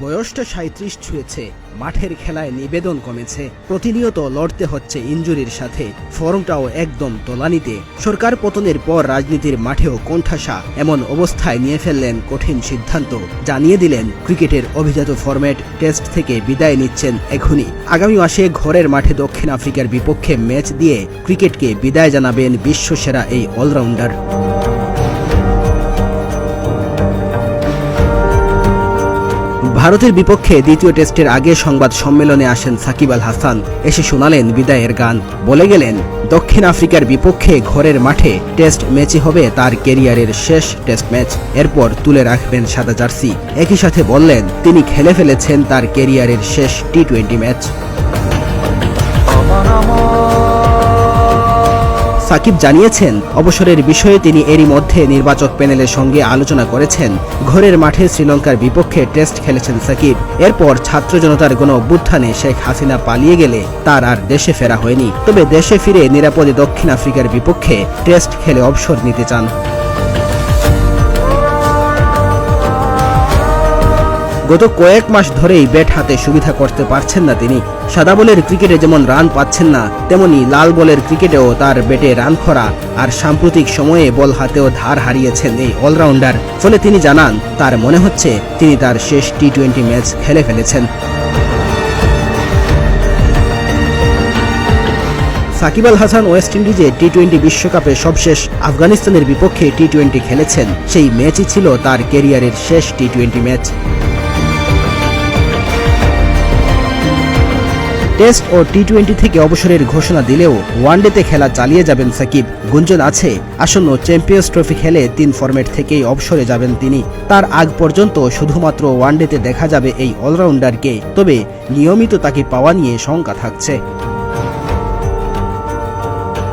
বয়সটা সাঁত্রিশ ছুঁয়েছে। মাঠের খেলায় নিবেদন কমেছে। প্রতিনিয়ত লড়তে হচ্ছে ইঞ্জুরির সাথে। ফর্মটাও একদম তোলানিতে। সরকার পতনের পর রাজনীতির মাঠেও কোণঠাসা। এমন অবস্থায় নিয়ে ফেললেন কঠিন সিদ্ধান্ত। জানিয়ে দিলেন, ক্রিকেটের অভিজাত ফরম্যাট টেস্ট থেকে বিদায় নিচ্ছেন এখনই। আগামী মাসে ঘরের মাঠে দক্ষিণ আফ্রিকার বিপক্ষে ম্যাচ দিয়ে ক্রিকেটকে বিদায় জানাবেন বিশ্বসেরা এই অলরাউন্ডার। ভারতের বিপক্ষে দ্বিতীয় টেস্টের আগে সংবাদ সম্মেলনে আসেন সাকিব আল হাসান। এসে শোনালেন বিদায়ের গান। বলে গেলেন, দক্ষিণ আফ্রিকার বিপক্ষে ঘরের মাঠে টেস্ট ম্যাচই হবে তার কেরিয়ারের শেষ টেস্ট ম্যাচ। এরপর তুলে রাখবেন সাদা জার্সি। একই সাথে বললেন, তিনি খেলে ফেলেছেন তার কেরিয়ারের শেষ টি টোয়েন্টি ম্যাচ সাকিব জানিয়েছেন, অবসরের বিষয়ে তিনি এরই মধ্যে নির্বাচক প্যানেলের সঙ্গে আলোচনা করেছেন। ঘরের মাঠে শ্রীলঙ্কার বিপক্ষে টেস্ট খেলেছেন সাকিব। এরপর ছাত্র জনতার কোনো অভ্যুত্থানে শেখ হাসিনা পালিয়ে গেলে তার আর দেশে ফেরা হয়নি। তবে দেশে ফিরে নিরাপদে দক্ষিণ আফ্রিকার বিপক্ষে টেস্ট খেলে অবসর নিতে চান। গত কয়েক মাস ধরেই ব্যাট হাতে সুবিধা করতে পারছেন না তিনি। সাদা বলের ক্রিকেটে যেমন রান পাচ্ছেন না, তেমনি লাল বলের ক্রিকেটেও তার ব্যাটে রান খরা আর সাম্প্রতিক সময়ে বল হাতেও ধার হারিয়েছেন এই অলরাউন্ডার। ফলে তিনি জানান, তার মনে হচ্ছে তিনি তার শেষ টি টোয়েন্টি ম্যাচ খেলে ফেলেছেন। সাকিব আল হাসান ওয়েস্ট ইন্ডিজে টি টোয়েন্টি বিশ্বকাপে সবশেষ আফগানিস্তানের বিপক্ষে টি টোয়েন্টি খেলেছেন। সেই ম্যাচই ছিল তার কেরিয়ারের শেষ টি টোয়েন্টি ম্যাচ। টেস্ট ও টি টোয়েন্টি থেকে অবসরের ঘোষণা দিলেও ওয়ানডেতে খেলা চালিয়ে যাবেন সাকিব। গুঞ্জন আছে, আসন্ন চ্যাম্পিয়ন্স ট্রফি খেলে তিন ফরম্যাট থেকেই অবসরে যাবেন তিনি। তার আগ পর্যন্ত শুধুমাত্র ওয়ানডেতে দেখা যাবে এই অলরাউন্ডারকে, তবে নিয়মিত তাকে পাওয়া নিয়ে শঙ্কা থাকছে।